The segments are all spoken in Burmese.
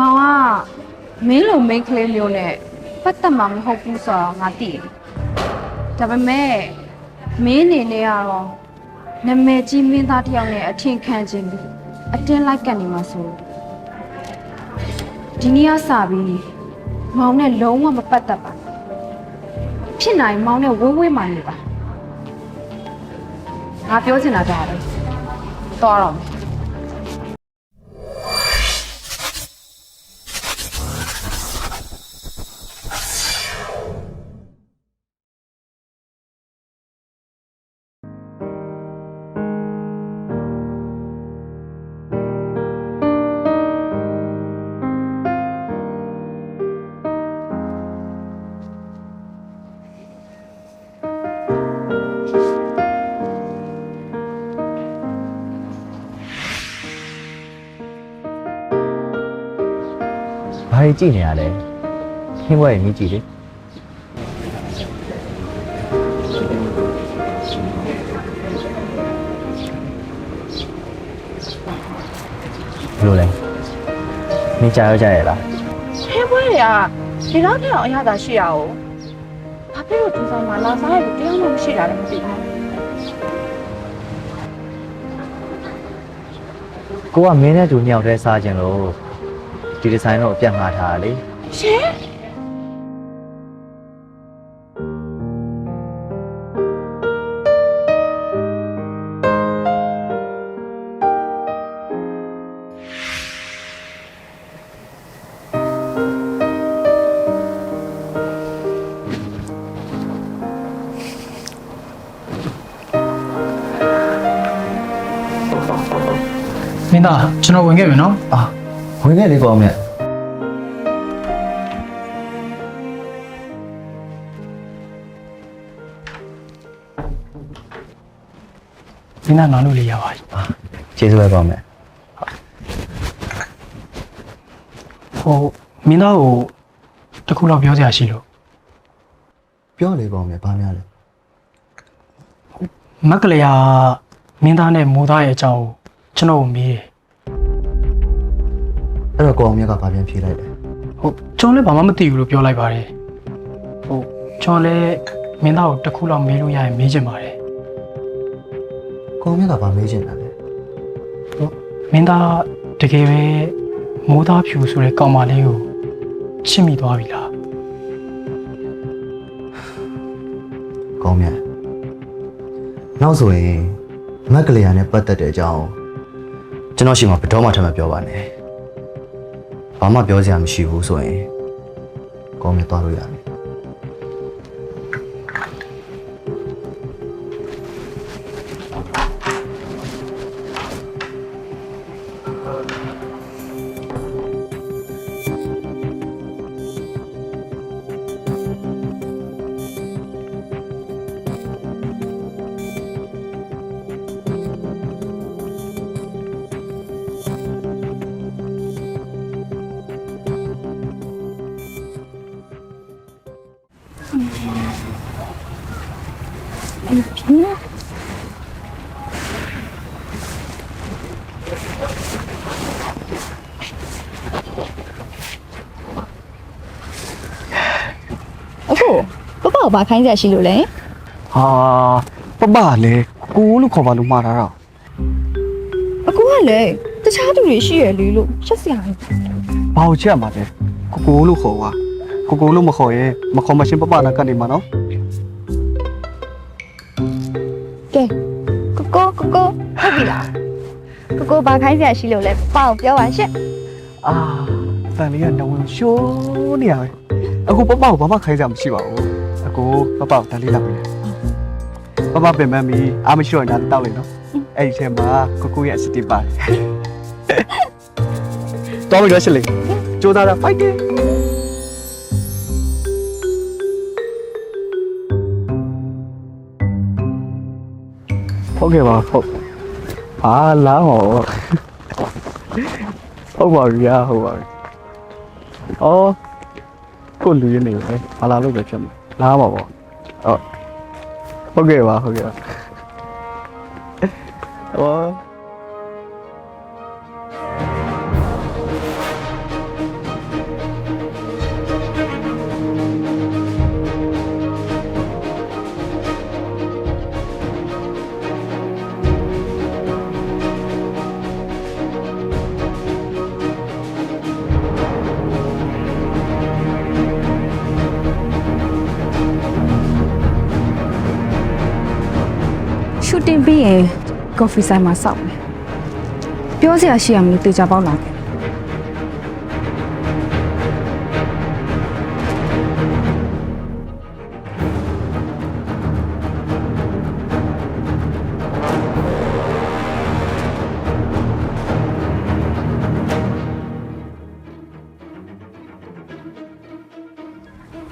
မောင်ကမင်းလိုမိန်းကလေးမျိုးနဲ့ပတ်သက်မှာမဟုတ်ဘူးဆိုတော့ငါသိတယ်ဒါပေမဲ့မင်းအနေနဲ့ကတော့နာမည်ကြီးမင်းသားတစ်ယောက်နဲ့အထင်ခံခြင်းပြီးအတင်းလိုက်ကန်နေမှာဆိုဒီနေ့ကစပြီးမောင်နဲ့လုံးဝမပတ်သက်ပါဖြစ်နိုင်မောင်နဲ့ဝင်းဝင်းမှနေပါငါပြောချင်တာဒါပဲတော့တော့မယ် ဘာကြီးကြည့်နေရလဲခင်းဘွဲရမြည်ကြည့်လေဘယ်လိုလဲနေကြရောကြရလားဟဲပွဲတွေကဒီလောက်တောင်အရသာရှိရအောင်ဘာဖြစ်လို့ဒီဆိုင်မှာလာစားရလို့တရားမှမရှိတာလည်းမသိဘူးကိုကမင်းနဲ့တူနှစ်ယောက်တည်းစားခြင်းလို့ ဒီဒီဇိုင်းတော့အပြတ်ငှားထားတာလေရှင်မင်းသားကျွန်တော်ဝင်ခဲ့ပြီနော်အာ ဝင်ခဲ့လေကောင်းမြတ်မင်းသားနားလို့လေးရပါပြီကျေးဇူးပဲကောင်းမြတ်ဟိုမင်းသားကိုတစ်ခုလောက်ပြောစရာရှိလို့ပြောလေကောင်းမြတ်ဘာများလဲမက်ကလေးကမင်းသားနဲ့မိုးသားရဲ့အကြောင်းကိုကျွန်တော်ကိုမေးတယ် အဲ့တော့ကောင်းမြတ်ကဘာပြန်ဖြေလိုက်လဲဟုတ်ကျွန်တော်လည်းဘာမှမသိဘူးလို့ပြောလိုက်ပါတယ်ဟုတ်ကျွန်တော်လည်းမင်းသားကိုတစ်ခုလောက်မေးလို့ရရင်မေးချင်ပါတယ်ကောင်းမြတ်ကဘာမေးချင်တာလဲဟုတ်မင်းသားတကယ်ပဲမိုးသားဖြူဆိုတဲ့ကောင်မလေးကိုချစ်မိသွားပြီလားကောင်းမြတ်နောက်ဆိုရင်မက်ကလေးယာနဲ့ပတ်သက်တဲ့အကြောင်းကျွန်တော်ရှိမှဘယ်တော့မှထပ်မပြောပါနဲ့ ဘာမှပြောစရာမရှိဘူးဆိုရင်ကောင်းမြတ်သွားလို့ရတယ် ကိုဘာခိုင်းကြရှိလို့လဲဟာပပလည်းကိုလို့ခေါ်ပါလို့မှားတာတော့အခုကလည်းတခြားသူတွေရှိရလေလို့ရှက်စရာကြီးဘာကိုချက်မှာလဲကိုကိုလို့ခေါ်ပါကိုကိုလို့မခေါ်ရင်မခေါ်မရှင်ပပနာကနေမှာနော်ကဲကိုကိုကိုကိုဟုတ်ပြီလားကိုကိုဘာခိုင်းကြရှိလို့လဲပပကိုပြောပါရှက်အာတန်လေးကနဝင်ရှိုးနေရပဲအခုပပကိုဘာမှခိုင်းစရာမရှိပါဘူးအ ကိုပပကိုတန်လေးလောက်ပြီပပပင်ပန်းပြီးအားမရှိတော့ရင်ဒါတောက်လိုက်နော်အဲ့ဒီထဲမှာကိုကိုရဲ့အစတီပါတယ်တော်ပြီတော့ရှစ်လေးကြိုးစားတာ fighting ဟုတ်ကဲ့ပါဟုတ်ဟာလာဟောဟုတ်ပါပြီဟာဟုတ်ပါပြီအော်ကိုလူရင်းနေပဲဘာလာလို့ပဲဖြစ်မှာ လာပါပေါ့ဟုတ်ဟုတ်ကဲ့ပါဟုတ်ကဲ့ပါဟော တင်ပြီးရင်ကော်ဖီဆိုင်မှာစောက်မယ်ပြောစရာရှိရမလို့တေချာပေါက်လာခဲ့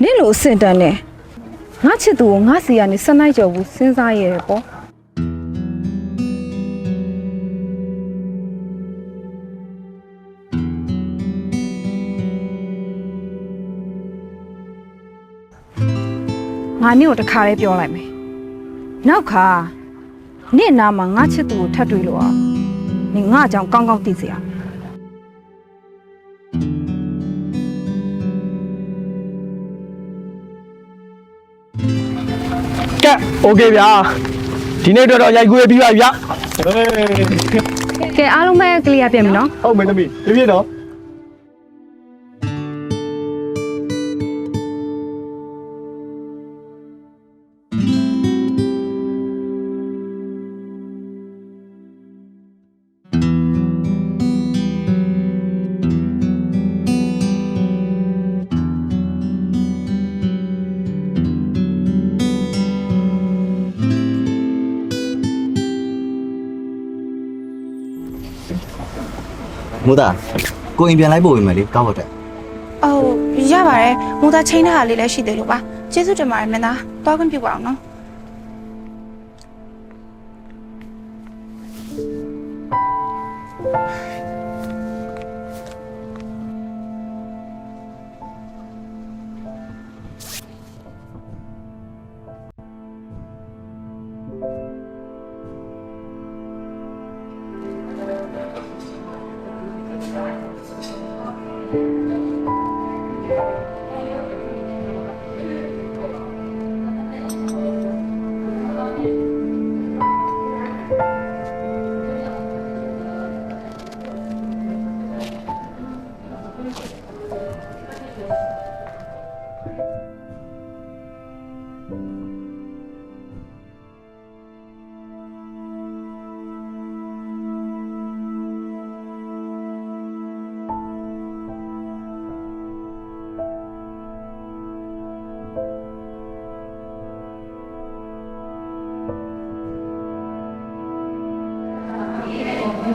နင့်လိုအဆင့်တန်းနဲ့ငါချစ်သူကိုငါစီကနေစနိုင်ကြော်ဘူးစဉ်းစားရဲပေါ့ ငါနင့်ကိုတခါလေးပြောလိုက်မယ်နောက်ခါနင့်နာမှာငါချစ်သူကိုထပ်တွေ့လို့အောင်နင်ငါအကြောင်းကောင်းကောင်းသိစေရမယ် ကဲโอเคဗျာဒီနေ့တော့တော့ရိုက်ကူးရပြီးပါဗျာ ကဲအားလုံးပဲကလီယာပြင်ပြီနော် ဟုတ်မယ်သမီးပြပြတော့ မိုးသားကိုအိမ်ပြန်လိုက်ပို့ဝင်မယ်လေကောက်ဟုတ်တယ်အော်ရပါတယ်မိုးသားချင်းထားတာလေးလည်းရှိသေးလို့ပါကျေးဇူးတင်ပါတယ်မင်းသားတောက်ခွင့်ပြုပါအောင်နော်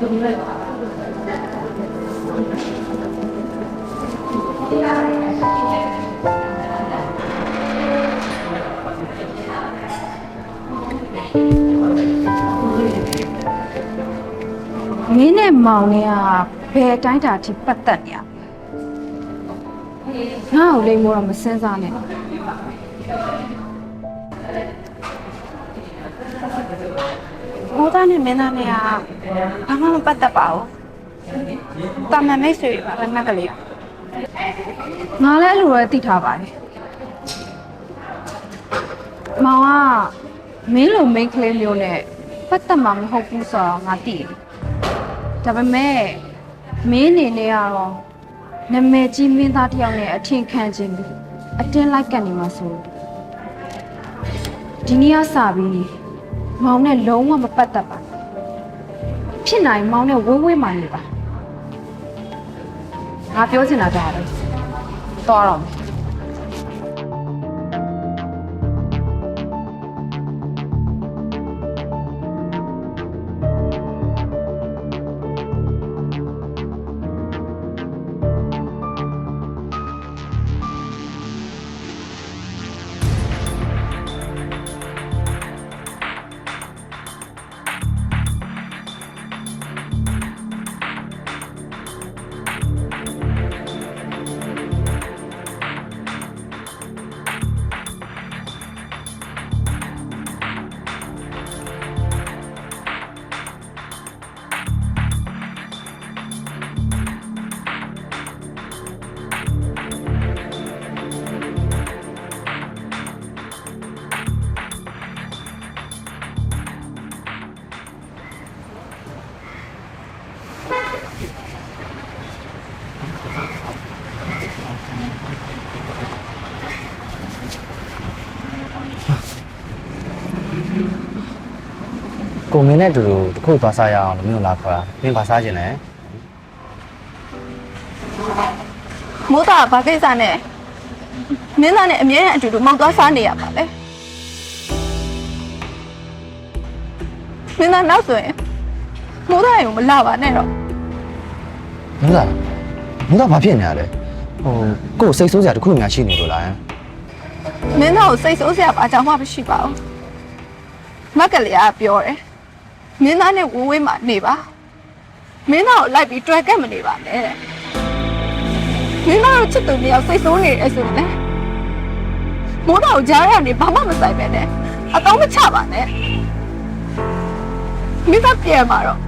မင်းနဲ့မောင်နဲ့ကဘယ်အတိုင်းတာထိပတ်သက်နေရလဲငါ့ကိုလိမ်မို့တော့မစင်းစားနဲ့ မိုးသားနဲ့မင်းသားနဲ့ကဘာမှမပတ်သက်ပါဘူးတာမန်မိတ်ဆွေပါပဲငါကလေးငါလည်းအဲ့လိုပဲသိထားပါတယ်မောင်ကမင်းလိုမိန်းကလေးမျိုးနဲ့ပတ်သက်မှာမဟုတ်ဘူးဆိုတော့ငါသိတယ်ဒါပေမဲ့မင်းအနေနဲ့ကတော့နာမည်ကြီးမင်းသားတစ်ယောက်နဲ့အထင်ခံခြင်းပြီးအတင်းလိုက်ကန်နေမှာဆိုလို့ဒီနေ့ကစပြီး မောင်နဲ့လုံးဝမပတ်သက်ပါဘူးဖြစ်နိုင်မောင်နဲ့ဝေးဝေးမှနေပါငါပြောချင်တာဒါပဲတော်တော့မယ် ကိုမင်းနဲ့အတူတူတစ်ခုသွားစားရအောင်လို့မင်းတို့လာခေါ်တာမင်းဘာစားခြင်းလဲမိုးသားကဘာကိစ္စနဲ့မင်းသားနဲ့အမြဲတမ်းအတူတူမောက်သွားစားနေရပါပဲမင်းသားနောက်ဆိုရင်မိုးသားရုံမလာပါနဲ့တော့မင်းသားမင်းသားဘာဖြစ်နေရလဲဟိုကိုယ်စိတ်ဆိုးစရာတစ်ခုများရှိနေလို့လားမင်းသားကိုစိတ်ဆိုးစရာဘာကြောင့်မှမရှိပါဘူးမက်ကလေးကပြောတယ် မင်းသားနဲ့ဝဝေးမှနေပါမင်းသားကိုလိုက်ပြီးတွေ့ကက်မနေပါနဲ့တဲ့မင်းသားတို့ချစ်သူနှစ်ယောက်စိတ်ဆိုးနေတယ်ဆိုရင်လေမိုးသားကိုကြားရနေဘာမှမဆိုင်ပဲနဲ့အတော့မချပါနဲ့မင်းသားပြန်มาတော့